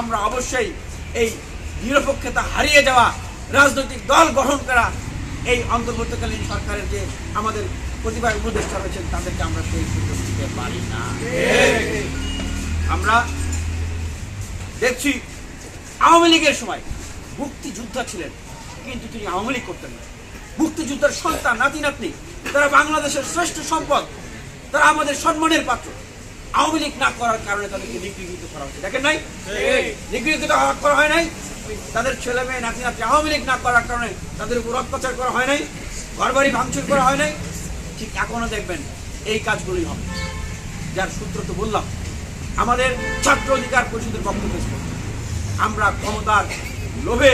আমরা অবশ্যই এই নিরপেক্ষতা হারিয়ে যাওয়া রাজনৈতিক দল গঠন করা এই অন্তর্বর্তীকালীন সরকারের যে আমাদের প্রতিভা উপদেষ্টা রয়েছেন, তাদেরকে আমরা সেই সুযোগ দিতে পারি না। আমরা দেখছি আওয়ামী লীগের সময় মুক্তিযোদ্ধা ছিলেন, কিন্তু তিনি আওয়ামী লীগ করতেন না। মুক্তিযুদ্ধের সন্তান নাতি নাতনি তারা বাংলাদেশের শ্রেষ্ঠ সম্পদ, তারা আমাদের সম্মানের পাত্র। আওয়ামী লীগ না করার কারণে তাদেরকে নিগৃহীত করা হচ্ছে দেখেন নাই? নিগৃহীত করা হয় নাই? তাদের ছেলে মেয়ে নাতি নাতি আওয়ামী লীগ না করার কারণে তাদের উপর অত্যাচার করা হয় নাই? ঘরবাড়ি ভাঙচুর করা হয় নাই? ঠিক এখনও দেখবেন এই কাজগুলি হবে। যার সূত্র তো বললাম আমাদের ছাত্র অধিকার পরিষদের বক্তব্য। আমরা ক্ষমতার লোভে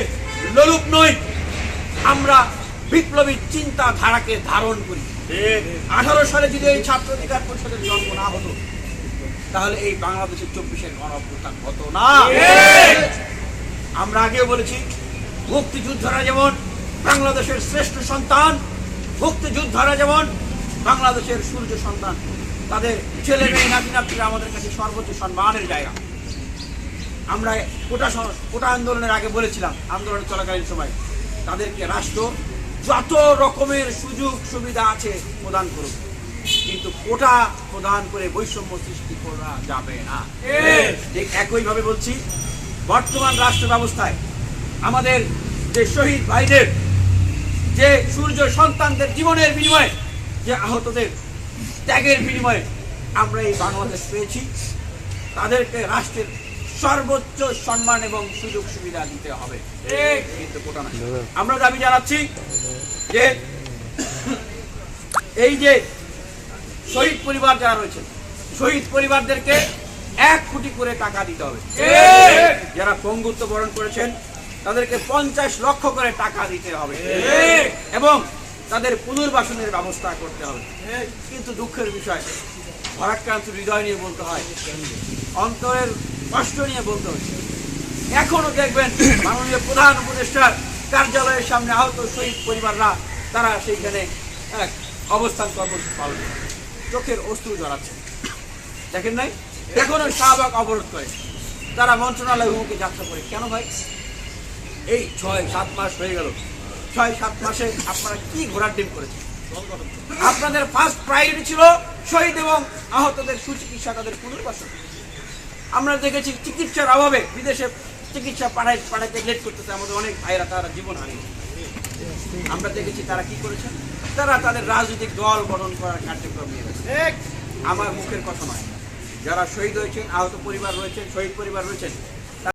লোলুপ নই আমরা বিপ্লবী চিন্তা ধারাকে ধারণ করি। আঠারো সালে যদি এই ছাত্র অধিকার পরিষদের জন্ম না হতো তাহলে এই বাংলাদেশের চব্বিশের গণ অভ্যুত্থান হতো না আমরা আগেও বলেছি মুক্তিযোদ্ধারা যেমন বাংলাদেশের শ্রেষ্ঠ সন্তান মুক্তিযোদ্ধারা যেমন বাংলাদেশের সূর্য সন্তান তাদের ছেলে মেয়ে নাতি নাতিরা আমাদের কাছে সর্বোচ্চ সম্মানের জায়গা। আমরা কোটা কোটা আন্দোলনের আগে বলেছিলাম আন্দোলন চলাকালীন সময় তাদেরকে রাষ্ট্র যত রকমের সুযোগ সুবিধা আছে প্রদান করুক। কিন্তু কোটা প্রদান করে বৈষম্য সৃষ্টি করা যাবে না। ঠিক একইভাবে বলছি বর্তমান রাষ্ট্র ব্যবস্থায় আমাদের যে শহীদ ভাইদের যে সূর্য সন্তানদের জীবনের বিনিময়ে যে আহতদের ত্যাগের বিনিময়ে আমরা এই বাংলাদেশ পেয়েছি তাদেরকে রাষ্ট্রের সর্বোচ্চ সম্মান এবং সুযোগ সুবিধা দিতে হবে। কিন্তু কোটা না। আমরা দাবি জানাচ্ছি যে এই যে শহীদ পরিবার যারা রয়েছে শহীদ পরিবারদেরকে এক কোটি করে টাকা দিতে হবে। যারা পঙ্গুত্ব বরণ করেছেন তাদেরকে পঞ্চাশ লক্ষ করে টাকা দিতে হবে। এবং তাদের পুনর্বাসনের ব্যবস্থা করতে হবে। কিন্তু দুঃখের বিষয় ভরাক্রান্ত হৃদয় নিয়ে বলতে হয় অন্তরের কষ্ট নিয়ে বলতে হচ্ছে এখনও দেখবেন মাননীয় প্রধান উপদেষ্টার কার্যালয়ের সামনে আহত শহীদ পরিবাররা তারা সেইখানে অবস্থান কর্মসূচি পালন করে। চোখের অস্ত্র জড়াচ্ছে। দেখেন নাই? এখনও শাহবাগ অবরোধ করে। তারা মন্ত্রণালয় অভিমুখে যাত্রা করে। কেন ভাই? এই ছয়, সাত মাস হয়ে গেল। ছয়, সাত মাসে আপনারা কি ঘোরার ডিম করেছেন? আপনাদের ফার্স্ট প্রায়োরিটি ছিল শহীদ এবং আহতদের সুচিকিৎসা, তাদের পুনর্বাসন। আমরা দেখেছি চিকিৎসার অভাবে বিদেশে চিকিৎসা পাঠাই পাঠাইতে লেট করতেছে আমাদের অনেক ভাইরা তারা জীবন হারিয়েছে। আমরা দেখেছি তারা কি করেছেন তারা তাদের রাজনৈতিক দল গঠন করার কার্যক্রম নিয়ে আমার মুখের কথা নয়। যারা শহীদ হয়েছেন আহত পরিবার রয়েছেন শহীদ পরিবার রয়েছেন